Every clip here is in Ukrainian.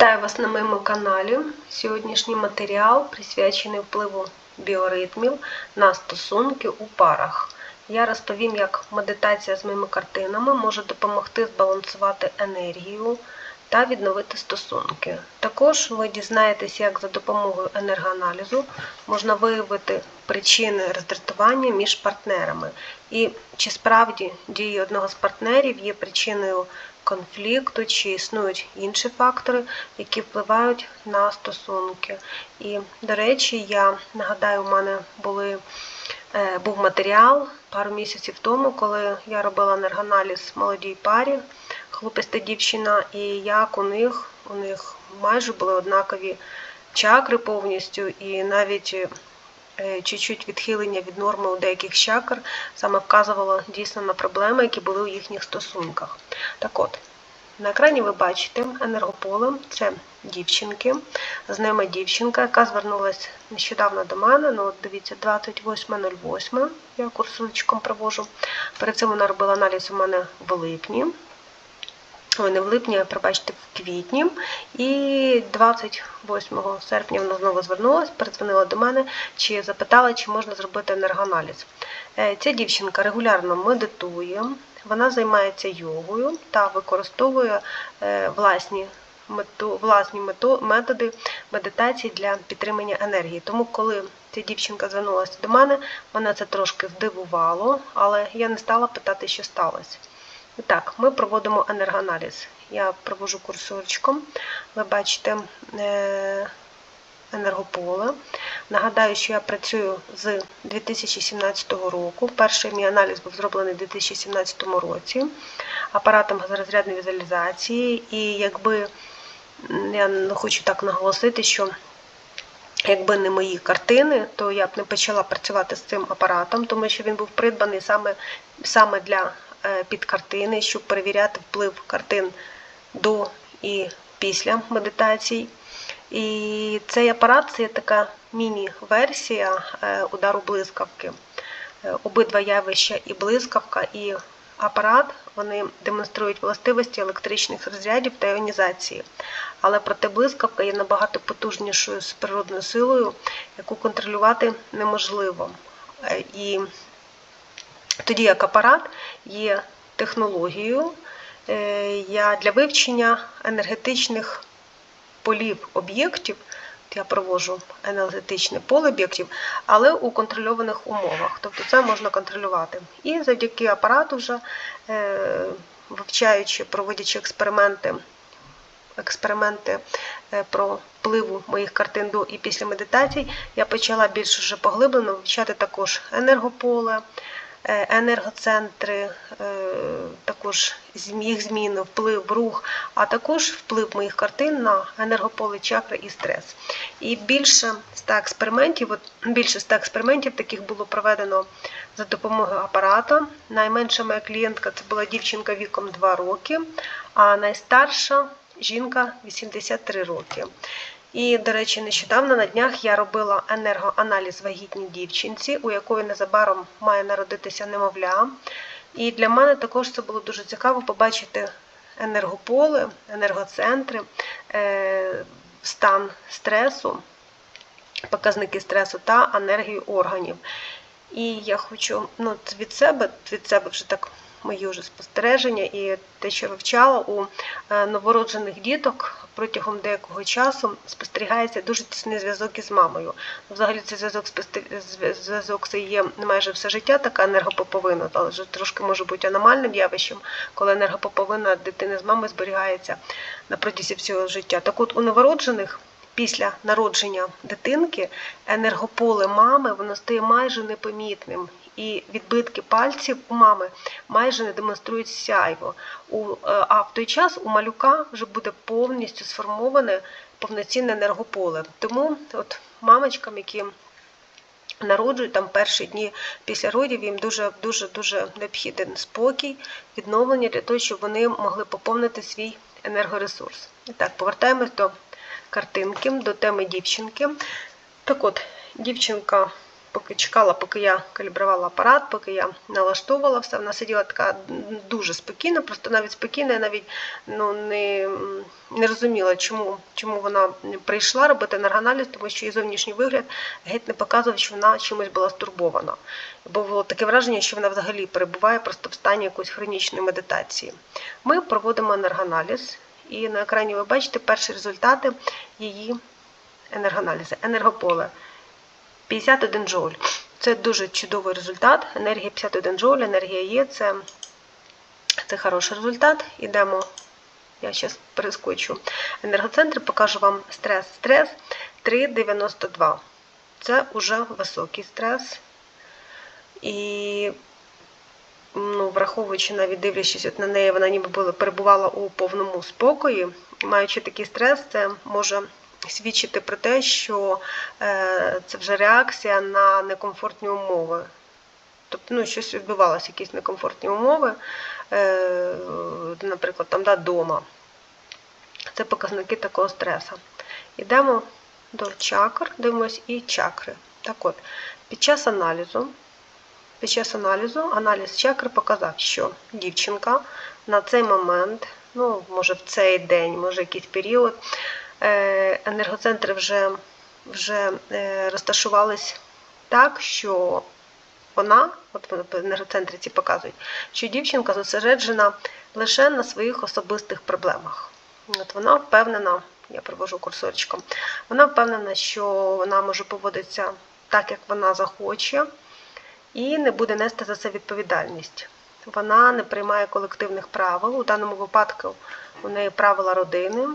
Вітаю вас на моєму каналі. Сьогоднішній матеріал присвячений впливу біоритмів на стосунки у парах. Я розповім, як медитація з моїми картинами може допомогти збалансувати енергію та відновити стосунки. Також ви дізнаєтесь, як за допомогою енергоаналізу можна виявити причини роздратування між партнерами і чи справді дії одного з партнерів є причиною конфлікту, чи існують інші фактори, які впливають на стосунки. І, до речі, я нагадаю, у мене були, е, був матеріал пару місяців тому, коли я робила енергоаналіз молодій парі, хлопець та дівчина, і як у них, у них майже були однакові чакри повністю, і навіть чуть-чуть відхилення від норми у деяких чакр саме вказувало дійсно на проблеми, які були у їхніх стосунках. Так от, на екрані ви бачите енергополе, це дівчинки. З ними дівчинка, яка звернулася нещодавно до мене. Ну, от дивіться, 28.08, я курсовичком провожу. Перед цим вона робила аналіз у мене в липні. Ой, не в липні, пробачте, в квітні. І 28 серпня вона знову звернулася, передзвонила до мене, чи запитала, чи можна зробити енергоаналіз. Е, Ця дівчинка регулярно медитує, вона займається йогою та використовує е, власні власні методи медитації для підтримання енергії. Тому, коли ця дівчинка звернулася до мене, мене це трошки здивувало, але я не стала питати, що сталося. Так, ми проводимо енергоаналіз. Я проводжу курсорчиком. Ви бачите е, енергополе. Нагадаю, що я працюю з 2017 року. Перший мій аналіз був зроблений у 2017 році апаратом газорозрядної візуалізації. І якби я хочу так наголосити, що Якби не мої картини, то я б не почала працювати з цим апаратом, тому що він був придбаний саме саме для підкартини, щоб перевіряти вплив картин до і після медитацій. І цей апарат це така міні-версія удару блискавки. Обидва явища і блискавка, і апарат вони демонструють властивості електричних розрядів та іонізації. Але проте блискавка є набагато потужнішою з природною силою, яку контролювати неможливо. І тоді як апарат є технологією для вивчення енергетичних полів об'єктів. Я проводжу енергетичне поле об'єктів, але у контрольованих умовах. Тобто це можна контролювати. І завдяки апарату, вже вивчаючи, проводячи експерименти, експерименти про впливу моїх картин до і після медитацій, я почала більш вже поглиблено вивчати також енергополе, енергоцентри, також їх зміни, вплив, рух, а також вплив моїх картин на енергополе чакри і стрес. І більше 100 експериментів, от більше 100 експериментів таких було проведено за допомогою апарата. Найменша моя клієнтка це була дівчинка віком 2 роки, а найстарша жінка 83 роки. І, до речі, нещодавно на днях я робила енергоаналіз вагітній дівчинці, у якої незабаром має народитися немовля. І для мене також це було дуже цікаво побачити енергополе, енергоцентри, стан стресу, показники стресу та енергію органів. І я хочу ну, від себе, від себе вже так мої вже спостереження і те, що вивчала у новороджених діток протягом деякого часу спостерігається дуже тісний зв'язок із мамою. Взагалі цей зв'язок зв'язок це є майже все життя, така енергопоповина, але вже трошки може бути аномальним явищем, коли енергопоповина дитини з мамою зберігається на протязі всього життя. Так от у новороджених. Після народження дитинки енергополе мами воно стає майже непомітним і відбитки пальців у мами майже не демонструють сяйво. А в той час у малюка вже буде повністю сформоване повноцінне енергополе. Тому от мамочкам, які народжують там перші дні після родів, їм дуже дуже дуже необхідний спокій, відновлення для того, щоб вони могли поповнити свій енергоресурс. І так, повертаємось до картинки, до теми дівчинки. Так от, дівчинка поки чекала, поки я калібрувала апарат, поки я налаштовувала все, вона сиділа така дуже спокійна, просто навіть спокійна, я навіть ну, не, не розуміла, чому, чому вона прийшла робити енергоаналіз, тому що її зовнішній вигляд геть не показував, що вона чимось була стурбована. Бо було таке враження, що вона взагалі перебуває просто в стані якоїсь хронічної медитації. Ми проводимо енергоаналіз, і на екрані ви бачите перші результати її енергоаналізу. Енергополе 51 джоуль. Це дуже чудовий результат. Енергія 51 джоуль, енергія є, це, це хороший результат. Ідемо, я зараз перескочу. Енергоцентр, покажу вам стрес. Стрес 3,92. Це вже високий стрес. І ну, враховуючи навіть дивлячись от на неї, вона ніби перебувала у повному спокої. Маючи такий стрес, це може свідчити про те, що е, це вже реакція на некомфортні умови. Тобто, ну, щось відбувалося, якісь некомфортні умови, е, наприклад, там да. Це показники такого стресу. Йдемо до чакр, дивимось і чакри. Так от, під час аналізу, під час аналізу, аналіз чакр показав, що дівчинка на цей момент, ну, може в цей день, може якийсь період, е, енергоцентри вже, вже е, розташувались так, що вона, от в енергоцентрі ці показують, що дівчинка зосереджена лише на своїх особистих проблемах. От вона впевнена, я провожу курсорчиком, вона впевнена, що вона може поводитися так, як вона захоче, і не буде нести за це відповідальність. Вона не приймає колективних правил. У даному випадку у неї правила родини,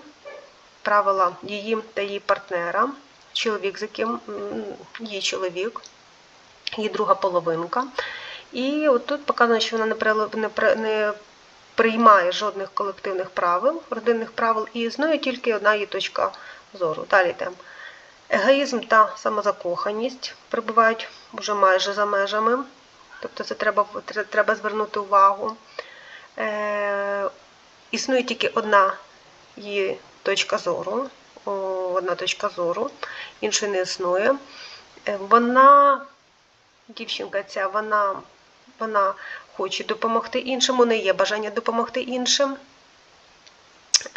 правила її та її партнера, чоловік, з яким її чоловік, її друга половинка. І от тут показано, що вона не приймає жодних колективних правил, родинних правил, і існує тільки одна її точка зору. Далі йдемо. Егоїзм та самозакоханість перебувають вже майже за межами, тобто це треба треба звернути увагу. Е, Існує тільки одна її точка зору, одна точка зору, іншої не існує. Е, вона, дівчинка ця, вона, вона хоче допомогти іншим, у неї є бажання допомогти іншим.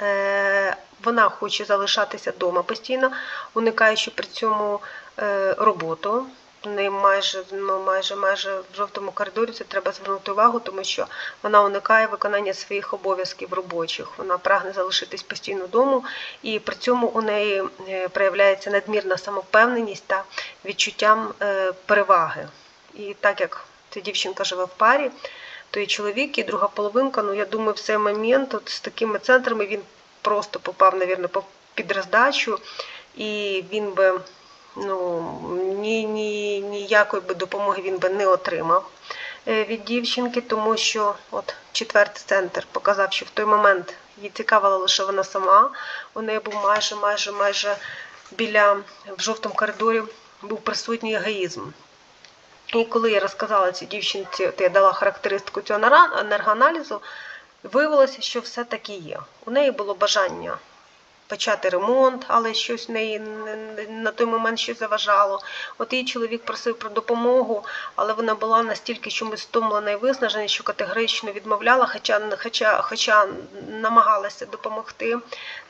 Е, вона хоче залишатися вдома постійно, уникаючи при цьому е, роботу. Майже ну, майже майже в жовтому коридорі це треба звернути увагу, тому що вона уникає виконання своїх обов'язків робочих. Вона прагне залишитись постійно вдома, і при цьому у неї е, проявляється надмірна самовпевненість та відчуттям переваги. І так як ця дівчинка живе в парі, то і чоловік, і друга половинка, ну я думаю, в цей момент от з такими центрами він просто попав, мабуть, під роздачу, і він би ну, ні, ні, ніякої би допомоги він би не отримав е, від дівчинки, тому що от четвертий центр показав, що в той момент її цікавила лише вона сама. У неї був майже майже майже біля в жовтому коридорі був присутній егоїзм. І коли я розказала цій дівчинці, то я дала характеристику цього енергоаналізу, виявилося, що все таки є. У неї було бажання почати ремонт, але щось неї на той момент щось заважало. От її чоловік просив про допомогу, але вона була настільки чомусь стомлена і виснажена, що категорично відмовляла, хоча хоча, хоча намагалася допомогти.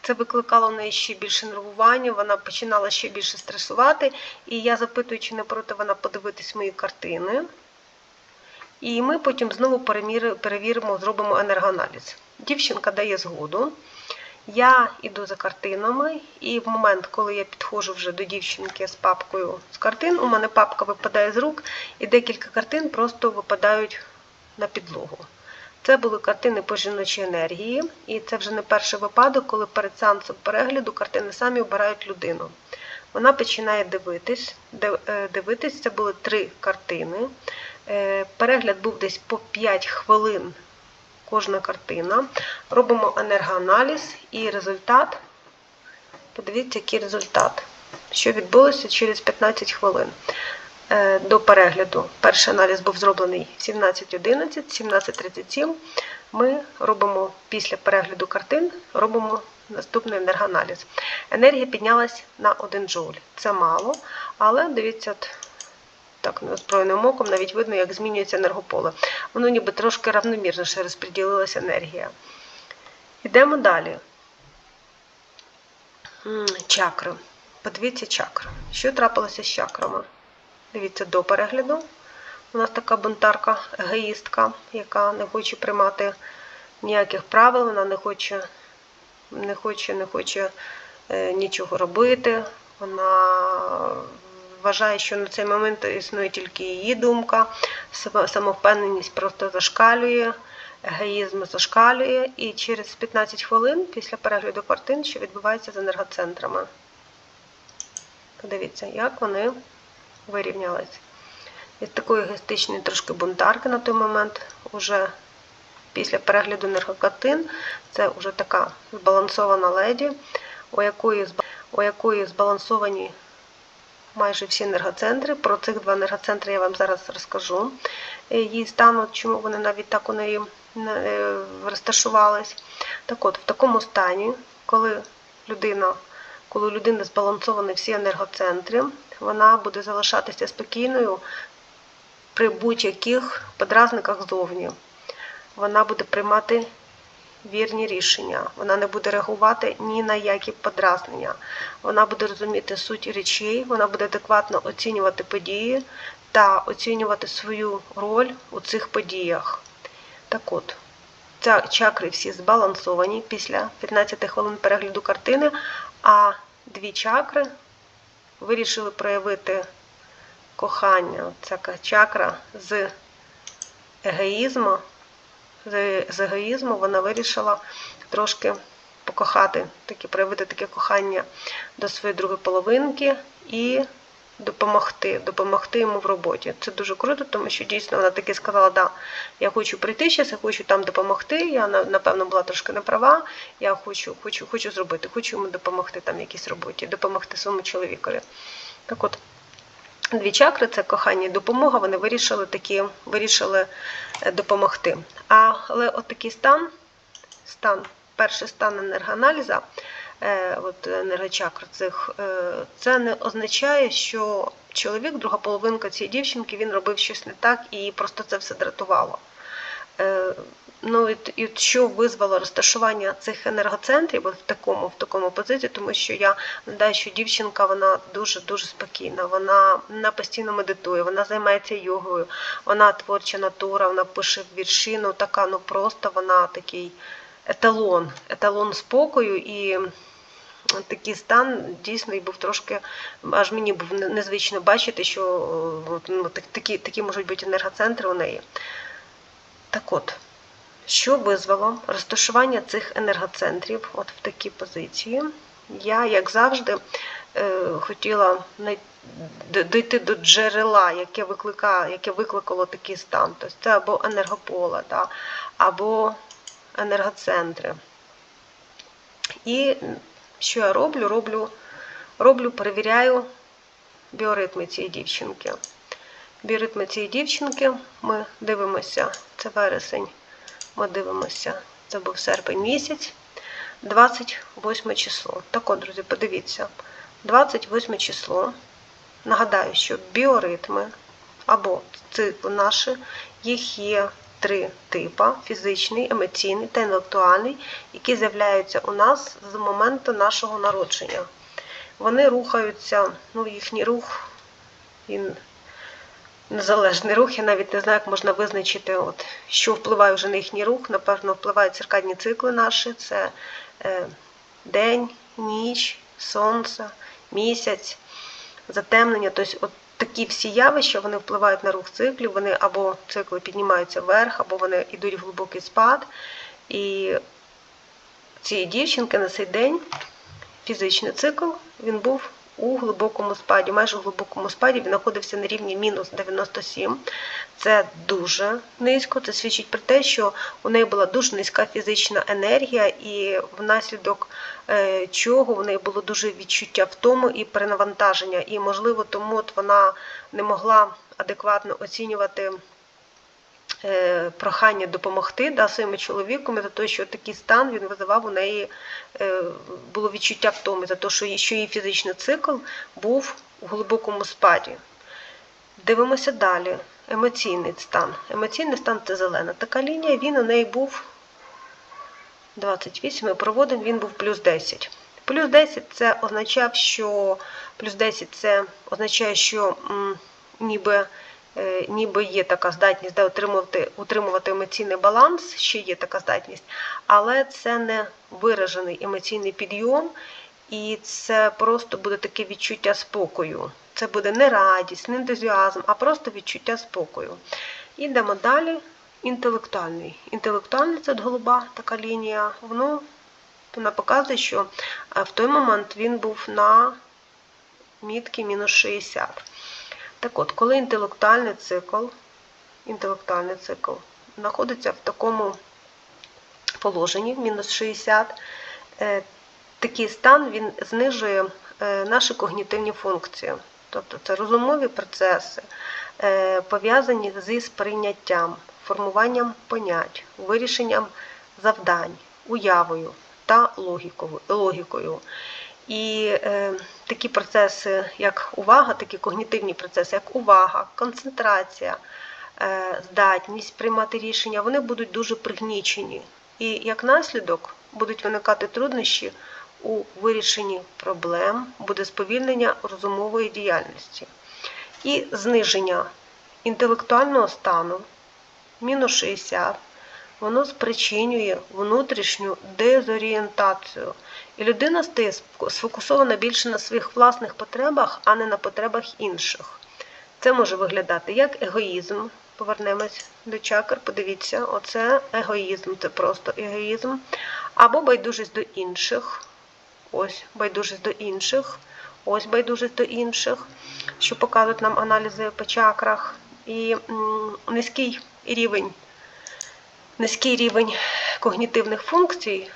Це викликало в неї ще більше нервування, вона починала ще більше стресувати. І я запитую, чи не проти вона подивитись мої картини. І ми потім знову перевіримо, зробимо енергоаналіз. Дівчинка дає згоду. Я йду за картинами, і в момент, коли я підходжу вже до дівчинки з папкою з картин, у мене папка випадає з рук, і декілька картин просто випадають на підлогу. Це були картини по жіночій енергії, і це вже не перший випадок, коли перед сеансом перегляду картини самі обирають людину. Вона починає дивитись. Е, дивитись, це були три картини. Е, перегляд був десь по 5 хвилин кожна картина. Робимо енергоаналіз і результат. Подивіться, який результат. Що відбулося через 15 хвилин е, до перегляду. Перший аналіз був зроблений в 17.11, 17.37. Ми робимо після перегляду картин, робимо наступний енергоаналіз. Енергія піднялась на 1 джоуль. Це мало, але дивіться, так неозброєним оком навіть видно, як змінюється енергополе. Воно ніби трошки равномірніше розподілилася енергія. Йдемо далі. Чакри. Подивіться чакри. Що трапилося з чакрами? Дивіться до перегляду. У нас така бунтарка, егоїстка, яка не хоче приймати ніяких правил, вона не хоче, не хоче, не хоче е, нічого робити. Вона вважає, що на цей момент існує тільки її думка, самовпевненість просто зашкалює, егоїзм зашкалює, і через 15 хвилин після перегляду картин, що відбувається з енергоцентрами. Подивіться, як вони вирівнялись. Із такої егоїстичної трошки бунтарки на той момент, уже після перегляду енергокартин, це вже така збалансована леді, у якої, у якої збалансовані майже всі енергоцентри. Про цих два енергоцентри я вам зараз розкажу. Е, Її стан, чому вони навіть так у неї е, розташувались. Так от, в такому стані, коли людина, коли у людини збалансовані всі енергоцентри, вона буде залишатися спокійною при будь-яких подразниках зовні. Вона буде приймати вірні рішення. Вона не буде реагувати ні на які подразнення. Вона буде розуміти суть речей, вона буде адекватно оцінювати події та оцінювати свою роль у цих подіях. Так от, ця чакри всі збалансовані після 15 хвилин перегляду картини, а дві чакри вирішили проявити кохання. Ця чакра з егоїзму з, егоїзму вона вирішила трошки покохати, таке, проявити таке кохання до своєї другої половинки і допомогти, допомогти йому в роботі. Це дуже круто, тому що дійсно вона таки сказала, да, я хочу прийти зараз, я хочу там допомогти. Я напевно була трошки не права. Я хочу, хочу, хочу зробити, хочу йому допомогти там якійсь роботі, допомогти своєму чоловікові. Так от. Дві чакри це кохання і допомога. Вони вирішили такі, вирішили е, допомогти. Але от такий стан, стан, перший стан енергоаналіза, е, от енергочакр цих, е, це не означає, що чоловік, друга половинка цієї дівчинки, він робив щось не так і просто це все дратувало. Ну, і, і що визвало розташування цих енергоцентрів в такому в такому позиції, тому що я знаю, що дівчинка вона дуже дуже спокійна. Вона, вона постійно медитує, вона займається йогою, вона творча натура, вона пише вірші, ну така, ну просто вона такий еталон, еталон спокою і. Такий стан дійсно і був трошки, аж мені був незвично бачити, що ну, так- такі, такі можуть бути енергоцентри у неї. Так от, що визвало розташування цих енергоцентрів от в такій позиції? Я, як завжди, е, хотіла дійти до джерела, яке яке викликало такий стан. Тобто це або енергополе, да, або енергоцентри. І що я роблю? Роблю, роблю перевіряю біоритми цієї дівчинки. Біоритми цієї дівчинки ми дивимося, це вересень, ми дивимося, це був серпень місяць, 28 число. Так от, друзі, подивіться, 28 число. Нагадаю, що біоритми або цикли наші, їх є три типи: фізичний, емоційний та інтелектуальний, які з'являються у нас з моменту нашого народження. Вони рухаються, ну, їхній рух, він незалежний рух. Я навіть не знаю, як можна визначити, от, що впливає вже на їхній рух. Напевно, впливають циркадні цикли наші: це е, день, ніч, сонце, місяць, затемнення. Тобто, от такі всі явища вони впливають на рух циклів. Вони або цикли піднімаються вверх, або вони йдуть в глибокий спад. І цієї дівчинки на цей день фізичний цикл він був у глибокому спаді, майже у глибокому спаді він знаходився на рівні мінус 97. Це дуже низько. Це свідчить про те, що у неї була дуже низька фізична енергія, і внаслідок е, чого в неї було дуже відчуття втому і перенавантаження. І, можливо, тому от вона не могла адекватно оцінювати прохання допомогти да, своєму чоловіку, за те, що такий стан він визивав у неї е, було відчуття втоми, за те, що її, фізичний цикл був у глибокому спаді. Дивимося далі. Емоційний стан. Емоційний стан це зелена така лінія, він у неї був 28, ми проводимо, він був плюс 10. Плюс 10 це означав, що плюс 10 це означає, що м, ніби, е, ніби є така здатність да, утримувати, утримувати емоційний баланс, ще є така здатність, але це не виражений емоційний підйом, і це просто буде таке відчуття спокою. Це буде не радість, не ентузіазм, а просто відчуття спокою. Ідемо далі. Інтелектуальний. Інтелектуальний це голуба така лінія. Воно вона показує, що е, в той момент він був на мітки мінус 60. Так от, коли інтелектуальний цикл, інтелектуальний цикл знаходиться в такому положенні, мінус 60, е, такий стан він знижує е, наші когнітивні функції. Тобто це розумові процеси, е, пов'язані зі сприйняттям, формуванням понять, вирішенням завдань, уявою та логікою. І е, такі процеси, як увага, такі когнітивні процеси, як увага, концентрація, е, здатність приймати рішення, вони будуть дуже пригнічені. І як наслідок будуть виникати труднощі у вирішенні проблем, буде сповільнення розумової діяльності і зниження інтелектуального стану мінус 60, воно спричинює внутрішню дезорієнтацію. І людина стає сфокусована більше на своїх власних потребах, а не на потребах інших. Це може виглядати як егоїзм. Повернемось до чакр, подивіться, оце егоїзм, це просто егоїзм. Або байдужість до інших. Ось байдужість до інших. Ось байдужість до інших, що показують нам аналізи по чакрах. І низький рівень, низький рівень когнітивних функцій,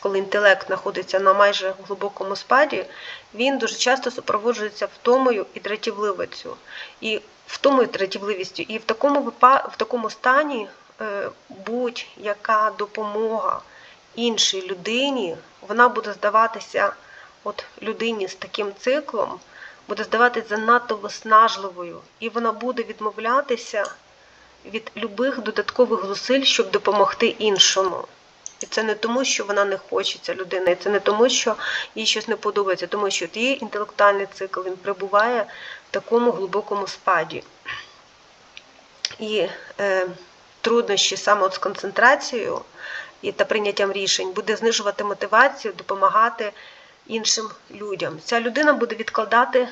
коли інтелект знаходиться на майже глибокому спаді, він дуже часто супроводжується втомою і дратівливістю. І втомою дратівливістю. І в такому в такому стані е, будь-яка допомога іншій людині, вона буде здаватися, от людині з таким циклом, буде здаватися занадто виснажливою, і вона буде відмовлятися від любих додаткових зусиль, щоб допомогти іншому. І це не тому, що вона не хочеться людина, і це не тому, що їй щось не подобається, тому що її інтелектуальний цикл він перебуває в такому глибокому спаді. І е, труднощі саме от з концентрацією і та прийняттям рішень буде знижувати мотивацію, допомагати іншим людям. Ця людина буде відкладати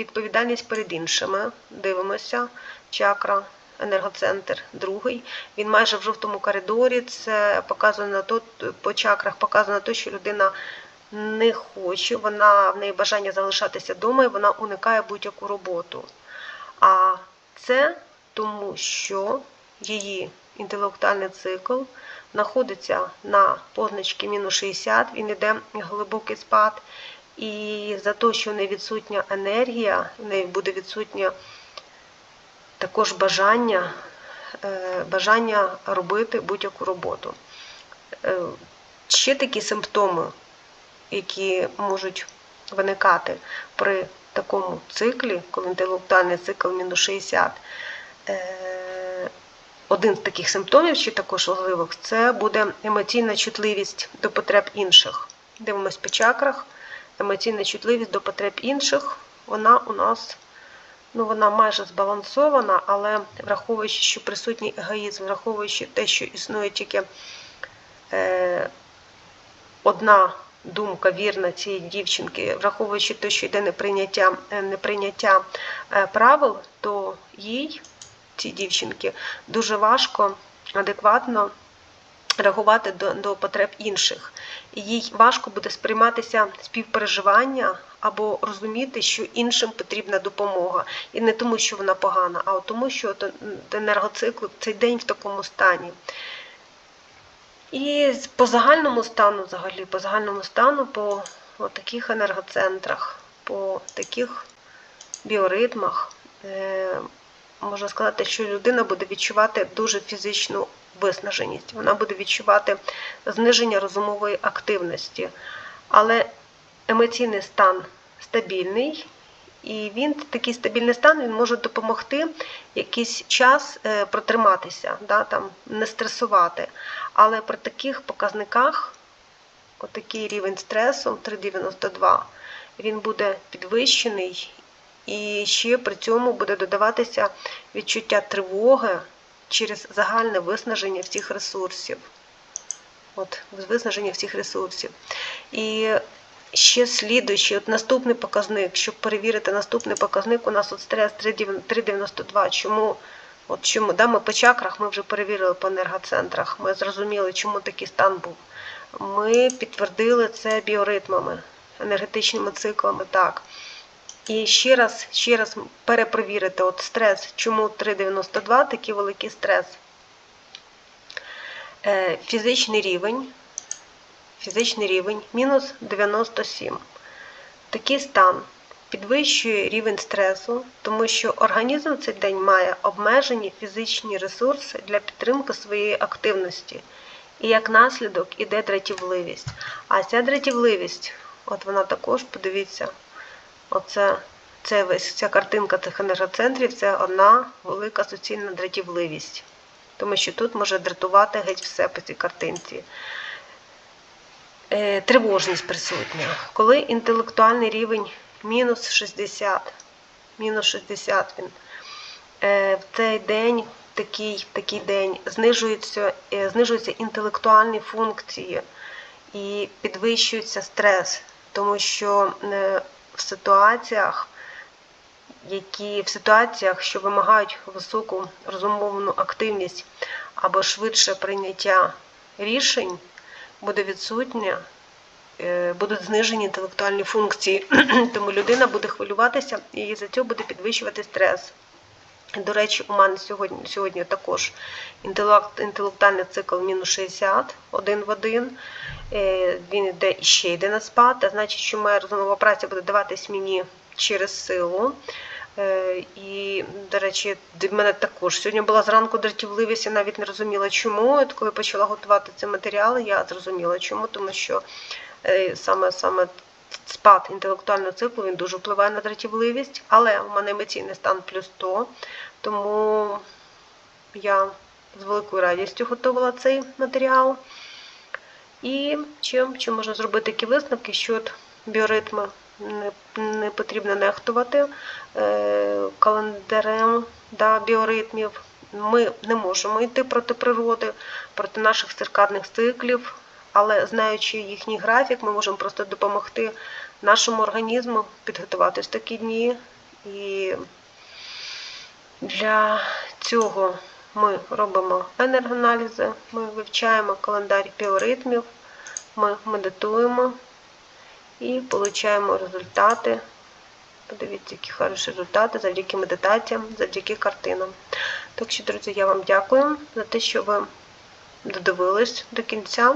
відповідальність перед іншими. Дивимося, чакра енергоцентр другий. Він майже в жовтому коридорі. Це показує на то, по чакрах показує на те, що людина не хоче, вона в неї бажання залишатися вдома і вона уникає будь-яку роботу. А це тому, що її інтелектуальний цикл знаходиться на позначці мінус 60, він йде глибокий спад. І за те, що в неї відсутня енергія, в неї буде відсутня також бажання е, бажання робити будь-яку роботу. Е, ще такі симптоми, які можуть виникати при такому циклі, коли інтелектуальний цикл мінус 60. Е, один з таких симптомів, чи також важливих, це буде емоційна чутливість до потреб інших. Дивимось по чакрах. Емоційна чутливість до потреб інших, вона у нас ну, вона майже збалансована, але враховуючи, що присутній егоїзм, враховуючи те, що існує тільки е, одна думка вірна цієї дівчинки, враховуючи те, що йде неприйняття, е, неприйняття е, правил, то їй, цій дівчинки, дуже важко адекватно реагувати до, до потреб інших. І їй важко буде сприйматися співпереживання або розуміти, що іншим потрібна допомога. І не тому, що вона погана, а тому, що енергоцикл цей день в такому стані. І по загальному стану, взагалі, по загальному стану, по таких енергоцентрах, по таких біоритмах, е, можна сказати, що людина буде відчувати дуже фізичну виснаженість. Вона буде відчувати зниження розумової активності. Але емоційний стан стабільний І він такий стабільний стан він може допомогти якийсь час е, протриматися, да, там, не стресувати. Але при таких показниках, отакий рівень стресу 3,92, він буде підвищений, і ще при цьому буде додаватися відчуття тривоги через загальне виснаження всіх ресурсів. От, виснаження всіх ресурсів. І ще слідуючий, от наступний показник, щоб перевірити наступний показник, у нас от стрес 3,92. Чому? От чому? Да, ми по чакрах ми вже перевірили по енергоцентрах, ми зрозуміли, чому такий стан був. Ми підтвердили це біоритмами, енергетичними циклами. так. І ще раз, ще раз перепровірити от стрес, чому 3,92 такий великий стрес. Е, Фізичний рівень, фізичний рівень мінус 97. Такий стан підвищує рівень стресу, тому що організм в цей день має обмежені фізичні ресурси для підтримки своєї активності. І як наслідок іде дратівливість. А ця дратівливість, от вона також, подивіться, оце, це весь, ця картинка цих енергоцентрів це одна велика суцільна дратівливість. Тому що тут може дратувати геть все по цій картинці. Е, тривожність присутня. Коли інтелектуальний рівень мінус 60, мінус 60 він е, в цей день, такий, такий день знижуються, е, знижуються інтелектуальні функції і підвищується стрес, тому що в ситуаціях, які в ситуаціях, що вимагають високу розумовну активність або швидше прийняття рішень, буде відсутня, е, будуть знижені інтелектуальні функції, тому людина буде хвилюватися і за цього буде підвищувати стрес. До речі, у мене сьогодні сьогодні також інтелект, інтелектуальний цикл мінус 60, один в один. Е, Він йде і ще йде на спад, а значить, що моя розумова праця буде даватись мені через силу. Е, І, до речі, в мене також сьогодні була зранку дратівливість, я навіть не розуміла, чому. От коли почала готувати ці матеріали, я зрозуміла, чому, тому що е, саме саме спад інтелектуального циклу він дуже впливає на дратівливість, але у мене емоційний стан плюс 100, тому я з великою радістю готувала цей матеріал. І чим, чим можна зробити такі висновки, що от біоритми не, не потрібно нехтувати е, календарем да, біоритмів. Ми не можемо йти проти природи, проти наших циркадних циклів, але знаючи їхній графік, ми можемо просто допомогти нашому організму підготуватись такі дні. І для цього ми робимо енергоаналізи, ми вивчаємо календар біоритмів, ми медитуємо і отримуємо результати. Подивіться, які хороші результати завдяки медитаціям, завдяки картинам. Так що, друзі, я вам дякую за те, що ви додивились до кінця.